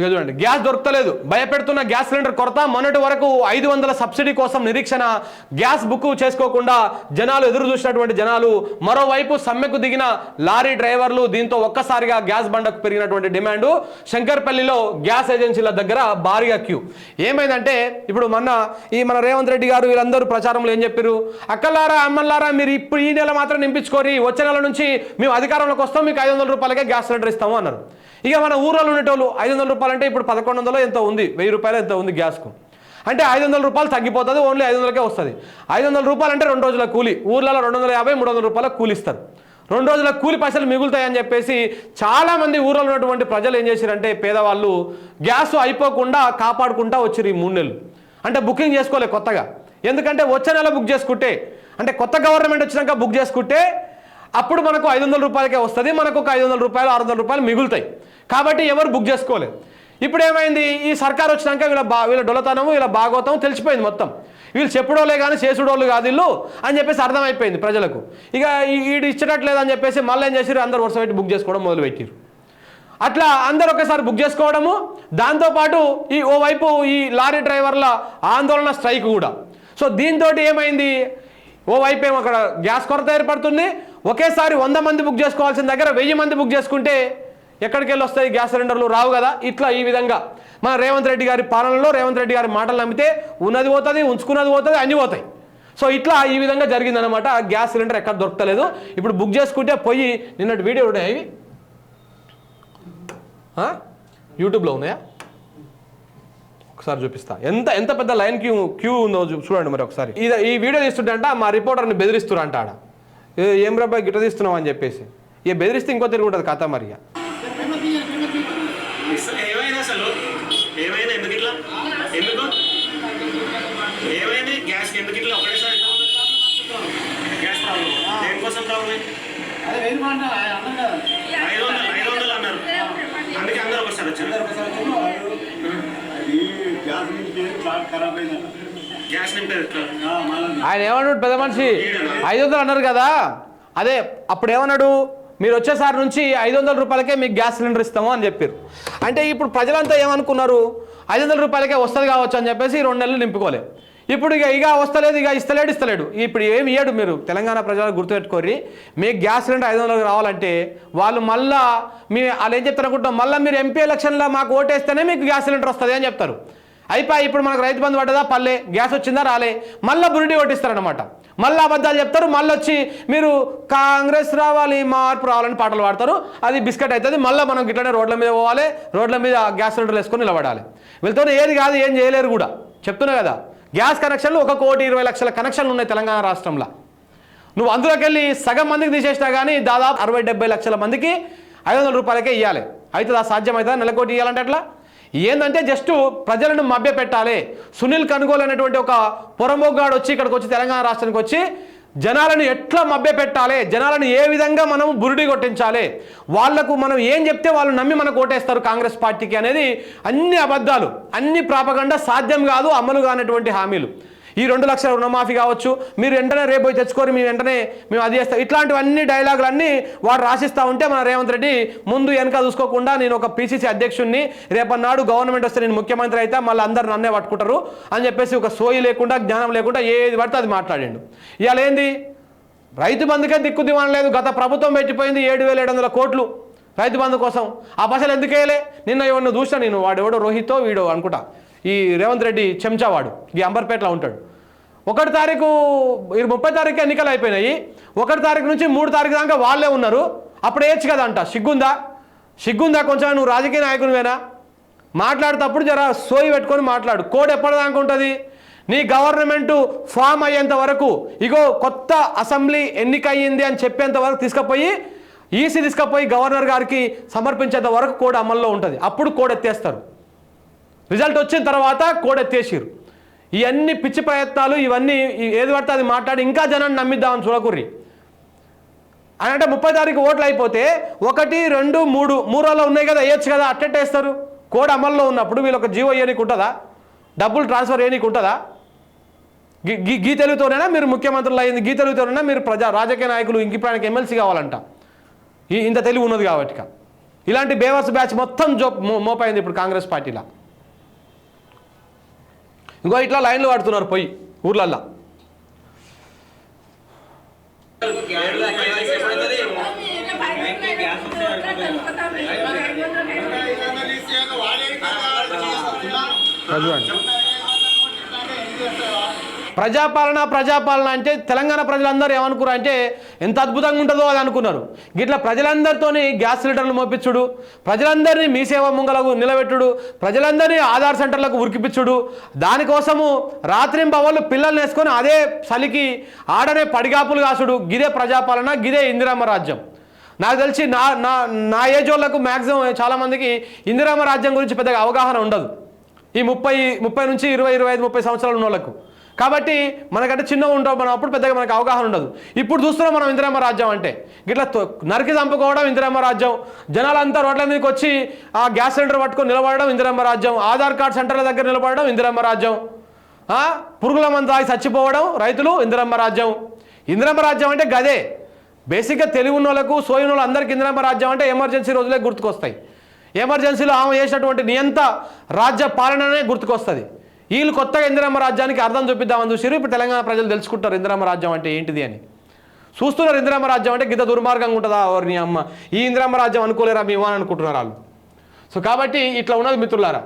ఇక చూడండి గ్యాస్ దొరకలేదు. భయపెడుతున్న గ్యాస్ సిలిండర్ కొరత. మొన్నటి వరకు ఐదు వందల సబ్సిడీ కోసం నిరీక్షణ గ్యాస్ బుక్ చేసుకోకుండా జనాలు ఎదురు చూసినటువంటి జనాలు మరోవైపు సమ్మెకు దిగిన లారీ డ్రైవర్లు దీంతో ఒక్కసారిగా గ్యాస్ బండకు పెరిగినటువంటి డిమాండ్. శంకర్పల్లిలో గ్యాస్ ఏజెన్సీల దగ్గర భారీగా క్యూ. ఏమైందంటే ఇప్పుడు మొన్న ఈ మన రేవంత్ రెడ్డి గారు వీళ్ళందరూ ప్రచారంలో ఏం చెప్పారు అక్కలారా అమ్మల్లారా మీరు ఇప్పుడు ఈ నెల మాత్రం నింపించుకొని వచ్చే నెల నుంచి మేము అధికారంలోకి వస్తాం మీకు ఐదు వందల రూపాయలకే గ్యాస్ సిలిండర్ ఇస్తాము అన్నారు. ఇక మన ఊర్లో ఉండేటోళ్ళు ఐదు వందల రూపాయలు అంటే ఇప్పుడు పదకొండు వందలు ఎంత ఉంది వెయ్యి రూపాయలు ఎంత ఉంది గ్యాస్కు. అంటే ఐదు వందల రూపాయలు తగ్గిపోతుంది ఓన్లీ ఐదు వందలకే వస్తుంది. ఐదు వందల రూపాయలు అంటే రెండు రోజుల కూలి ఊర్లలో రెండు వందల యాభై మూడు వందల రూపాయల కూలి ఇస్తారు రెండు రోజుల కూలి పైసలు మిగులుతాయని చెప్పేసి చాలామంది ఊర్లో ఉన్నటువంటి ప్రజలు ఏం చేశారంటే పేదవాళ్ళు గ్యాస్ అయిపోకుండా కాపాడుకుంటా వచ్చారు ఈ మూడు నెలలు. అంటే బుకింగ్ చేసుకోలే కొత్తగా. ఎందుకంటే వచ్చే నెల బుక్ చేసుకుంటే అంటే కొత్త గవర్నమెంట్ వచ్చినాక బుక్ చేసుకుంటే అప్పుడు మనకు ఐదు వందల రూపాయలకే వస్తుంది మనకు ఒక ఐదు వందల రూపాయలు ఆరు వందల రూపాయలు మిగులుతాయి. కాబట్టి ఎవరు బుక్ చేసుకోలేదు ఇప్పుడు ఏమైంది ఈ సర్కార్ వచ్చినాక వీళ్ళ బా వీళ్ళ డొలతనము వీళ్ళ భాగవతం తెలిసిపోయింది మొత్తం. వీళ్ళు చెప్పుడోలే కానీ చేసుడోళ్ళు కాదు వీళ్ళు అని చెప్పేసి అర్థమైపోయింది ప్రజలకు. ఇక ఈ- వీడు ఇచ్చేటట్లేదు అని చెప్పేసి మళ్ళీ ఏం చేసారు అందరు వరుస పెట్టి బుక్ చేసుకోవడం మొదలుపెట్టారు అట్లా అందరు ఒకేసారి బుక్ చేసుకోవడము దాంతోపాటు ఈ ఓవైపు ఈ లారీ డ్రైవర్ల ఆందోళన స్ట్రైక్ కూడా. సో దీంతో ఏమైంది? ఓవైపు ఏమో అక్కడ గ్యాస్ కొరత ఏర్పడుతుంది. ఒకేసారి వంద మంది బుక్ చేసుకోవాల్సిన దగ్గర వెయ్యి మంది బుక్ చేసుకుంటే ఎక్కడికి వెళ్ళి వస్తాయి? గ్యాస్ సిలిండర్లు రావు కదా? ఇట్లా ఈ విధంగా. మన రేవంత్ రెడ్డి గారి పాలనలో రేవంత్ రెడ్డి గారి మాటలు నమ్మితే ఉన్నది పోతుంది ఉంచుకున్నది పోతుంది అన్నీ పోతాయి. సో ఇట్లా ఈ విధంగా జరిగిందనమాట గ్యాస్ సిలిండర్ ఎక్కడ దొరకలేదు. ఇప్పుడు బుక్ చేసుకుంటే పోయి నిన్నటి వీడియో ఉన్నాయి అవి యూట్యూబ్లో ఉన్నాయా? ఒకసారి చూపిస్తా. ఎంత ఎంత పెద్ద లైన్ క్యూ క్యూ ఉందో చూడండి మరి ఒకసారి. ఇది ఈ వీడియో తీస్తుంటే మా రిపోర్టర్ని బెదిరిస్తురంట ఆడ. ఏం రబ్బాయి గిట్ట తీస్తున్నావు అని చెప్పేసి. ఇక బెదిరిస్తే ఇంకో తిరుగుంటుంది ఉంటుంది కథ మరి ఇక. ఇస్- ఏమైంది అసలు ఏమైంది ఎందుకు ఇట్లా ఎందుకు ఏమైంది గ్యాస్ ఎందుకు ఇట్లా ఒకటేసారి గ్యాస్ ప్రాబ్లం దేనికోసం ప్రాబ్లం ఐదు వందలు ఐదు వందలు అన్నారు. అందుకే అందరూ ఒకసారి వచ్చారు. గ్యాస్ ఆయన ఏమన్నాడు పెద్ద మనిషి? ఐదు వందలు అన్నారు కదా. అదే అప్పుడు ఏమన్నాడు మీరు వచ్చేసారి నుంచి ఐదు వందల రూపాయలకే మీకు గ్యాస్ సిలిండర్ ఇస్తాము అని చెప్పారు. అంటే ఇప్పుడు ప్రజలంతా ఏమనుకున్నారు? ఐదు వందల రూపాయలకే వస్తుంది కావచ్చు అని చెప్పేసి రెండు నెలలు నింపుకోలే. ఇప్పుడు ఇక ఇక వస్తలేదు ఇక ఇస్తలేడు ఇస్తలేడు. ఇప్పుడు ఏమి ఇయ్యాడు మీరు? తెలంగాణ ప్రజలకు గుర్తుపెట్టుకోరి మీకు గ్యాస్ సిలిండర్ ఐదు వందలకు రావాలంటే వాళ్ళు మళ్ళా మీ వాళ్ళు ఏం చెప్తారు అనుకుంటాం మళ్ళీ మీరు ఎంపీ ఎలక్షన్లో మాకు ఓటేస్తేనే మీకు గ్యాస్ సిలిండర్ వస్తుంది అని చెప్తారు. అయిపోయి ఇప్పుడు మనకు రైతు బంధు పడ్డదా? పల్లె గ్యాస్ వచ్చిందా? రాలే. మళ్ళీ బురుడి ఓటిస్తారనమాట మళ్ళీ అబద్ధాలు చెప్తారు. మళ్ళీ వచ్చి మీరు కాంగ్రెస్ రావాలి మార్పు రావాలని పాటలు పాడతారు. అది బిస్కెట్ అవుతుంది మళ్ళీ మనం గిట్లనే రోడ్ల మీద పోవాలి. రోడ్ల మీద గ్యాస్ సిలిండర్ వేసుకొని నిలబడాలి. వీళ్ళతో ఏది కాదు ఏం చేయలేరు కూడా. చెప్తున్నా కదా. గ్యాస్ కనెక్షన్లు ఒక కోటి ఇరవై లక్షల కనెక్షన్లు ఉన్నాయి తెలంగాణ రాష్ట్రంలో. నువ్వు అందులోకి వెళ్ళి సగం మందికి తీసేసినా కానీ దాదాపు అరవై డెబ్బై లక్షల మందికి ఐదు వందల రూపాయలకే ఇవ్వాలి అవుతుందా సాధ్యమవుతుందా నెలకోటి ఇవ్వాలంటే అట్లా ఏంటంటే జస్ట్ ప్రజలను మభ్య పెట్టాలి సునీల్ కనుగోలు అనేటువంటి ఒక పొరమొగ్గాడు వచ్చి ఇక్కడికి వచ్చి తెలంగాణ రాష్ట్రానికి వచ్చి జనాలను ఎట్లా మభ్య పెట్టాలి? జనాలను ఏ విధంగా మనం బురుడి కొట్టించాలి? వాళ్ళకు మనం ఏం చెప్తే వాళ్ళు నమ్మి మనకు ఓటేస్తారు కాంగ్రెస్ పార్టీకి అనేది అన్ని అబద్ధాలు అన్ని ప్రాపగండ సాధ్యం కాదు అమలు కానటువంటి హామీలు. ఈ రెండు లక్షల రుణమాఫీ కావచ్చు. మీరు వెంటనే రేపు పోయి తెచ్చుకొని మేము వెంటనే మేము అది చేస్తాం. ఇట్లాంటివన్నీ డైలాగులన్నీ వాడు రాసిస్తూ ఉంటే మన రేవంత్ రెడ్డి ముందు వెనక చూసుకోకుండా నేను ఒక పీసీసీ అధ్యక్షుడిని రేపన్నాడు గవర్నమెంట్ వస్తే నేను ముఖ్యమంత్రి అయితే మళ్ళీ అందరు నన్నే పట్టుకుంటారు అని చెప్పేసి ఒక సోయి లేకుండా జ్ఞానం లేకుండా ఏది పడితే అది మాట్లాడిండు. ఇవాళ ఏంది? రైతు బంధుకే దిక్కు లేదు. గత ప్రభుత్వం పెట్టిపోయింది ఏడు వేల ఏడు వందల కోట్లు రైతు బంధు కోసం. ఆ పైసలు ఎందుకేయలే నిన్న ఎవరిని చూసినా నేను వాడు ఎవడో రోహితో వీడో అనుకుంటా. ఈ రేవంత్ రెడ్డి చెంచావాడు. ఈ అంబర్పేటలో ఉంటాడు. ఒకటి తారీఖు ఈ ముప్పై తారీఖు ఎన్నికలు అయిపోయినాయి. ఒకటి తారీఖు నుంచి మూడు తారీఖు దాకా వాళ్ళే ఉన్నారు. అప్పుడు వేయచ్చు కదా అంట సిగ్గుందా? సిగ్గుందా కొంచెం? నువ్వు రాజకీయ నాయకునివేనా? మాట్లాడేటప్పుడు జర సోయి పెట్టుకొని మాట్లాడు. కోడ్ ఎప్పటిదాకా ఉంటుంది? నీ గవర్నమెంట్ ఫామ్ అయ్యేంత వరకు ఇగో కొత్త అసెంబ్లీ ఎన్నిక అయ్యింది అని చెప్పేంత వరకు తీసుకుపోయి ఈసీ తీసుకుపోయి గవర్నర్ గారికి సమర్పించేంత వరకు కోడ్ అమల్లో ఉంటుంది. అప్పుడు కోడ్ ఎత్తేస్తారు. రిజల్ట్ వచ్చిన తర్వాత కోడెత్తేసిరు ఇవన్నీ పిచ్చి ప్రయత్నాలు ఇవన్నీ ఏది పడితే అది మాట్లాడి ఇంకా జనాన్ని నమ్మిద్దామని చూడకుర్రి. అని అంటే ముప్పై తారీఖు ఓట్లు అయిపోతే ఒకటి రెండు మూడు మూడోలో ఉన్నాయి కదా వేయచ్చు కదా అట్టెట్టేస్తారు. కోడ్ అమల్లో ఉన్నప్పుడు వీళ్ళొక ఒక జీవో ఇవ్వనీకి ఉంటుందా? డబ్బులు ట్రాన్స్ఫర్ చేయనీకి ఉంటుందా? గీ గీ తెలుగుతోనైనా మీరు ముఖ్యమంత్రులు అయింది గీ తెలుగుతోనైనా మీరు ప్రజా రాజకీయ నాయకులు ఇంకిప్రానికి ఎమ్మెల్సీ కావాలంట. ఈ ఇంత తెలివి ఉన్నది కాబట్టి ఇలాంటి బేవర్స్ బ్యాచ్ మొత్తం జో మో- మోపైంది ఇప్పుడు కాంగ్రెస్ పార్టీలో. ఇంకో ఇట్లా లైన్లు పడుతున్నారు పోయి ఊర్లల్లా. చదవండి ప్రజాపాలన ప్రజాపాలన అంటే తెలంగాణ ప్రజలందరూ ఏమనుకున్నారు అంటే ఎంత అద్భుతంగా ఉంటుందో అది అనుకున్నారు. గిట్లా ప్రజలందరితోని గ్యాస్ సిలిండర్లు మోపించుడు ప్రజలందరినీ మీ సేవ ముంగలకు నిలబెట్టుడు ప్రజలందరినీ ఆధార్ సెంటర్లకు ఉరికిపించుడు దానికోసము రాత్రింబవళ్ళు పిల్లల్ని వేసుకొని అదే చలికి ఆడనే పడిగాపులు కాసుడు. గిదే ప్రజాపాలన గిదే ఇందిరామ రాజ్యం. నాకు తెలిసి నా నా నా ఏజ్ వాళ్ళకు మ్యాక్సిమం చాలామందికి ఇందిరామ రాజ్యం గురించి పెద్దగా అవగాహన ఉండదు. ఈ ముప్పై ముప్పై నుంచి ఇరవై ఇరవై ఐదు ముప్పై సంవత్సరాలు ఉన్న వాళ్ళకు కాబట్టి మనకంటే చిన్నగా ఉంటాం మనం అప్పుడు పెద్దగా మనకు అవగాహన ఉండదు. ఇప్పుడు చూస్తున్నాం మనం ఇందిరమ్మ రాజ్యం అంటే. గిట్లా తొ- నరికి చంపుకోవడం ఇందిరమ్మ రాజ్యం. జనాలంతా రోడ్ల మీదకి వచ్చి ఆ గ్యాస్ సిలిండర్ పట్టుకొని నిలబడడం ఇందిరామ రాజ్యం. ఆధార్ కార్డ్ సెంటర్ల దగ్గర నిలబడడం ఇందిరమ్మ రాజ్యం. పురుగుల మందు చచ్చిపోవడం రైతులు ఇందిరమ్మ రాజ్యం. ఇందిరమ్మ రాజ్యం అంటే గదే. బేసిక్గా తెలివి ఉన్న వాళ్ళకు సోయిన వాళ్ళు అందరికీ ఇందిరమ్మ రాజ్యం అంటే ఎమర్జెన్సీ రోజులే గుర్తుకొస్తాయి. ఎమర్జెన్సీలో ఆమె చేసినటువంటి నియంత రాజ్య పాలననే గుర్తుకొస్తుంది. వీళ్ళు కొత్తగా ఇందిరామ రాజ్యానికి అర్థం చూపిద్దామని చూసారు ఇప్పుడు తెలంగాణ ప్రజలు తెలుసుకుంటారు ఇందిరామ రాజ్యం అంటే ఏంటిది అని. చూస్తున్నారు ఇందిరామ రాజ్యం అంటే గిద్ద దుర్మార్గంగా ఉంటుందా? ఎవరిని అమ్మ. ఈ ఇందిరామ రాజ్యం అనుకోలేరా మేము అని అనుకుంటున్నారు వాళ్ళు. సో కాబట్టి ఇట్లా ఉన్నది మిత్రులారా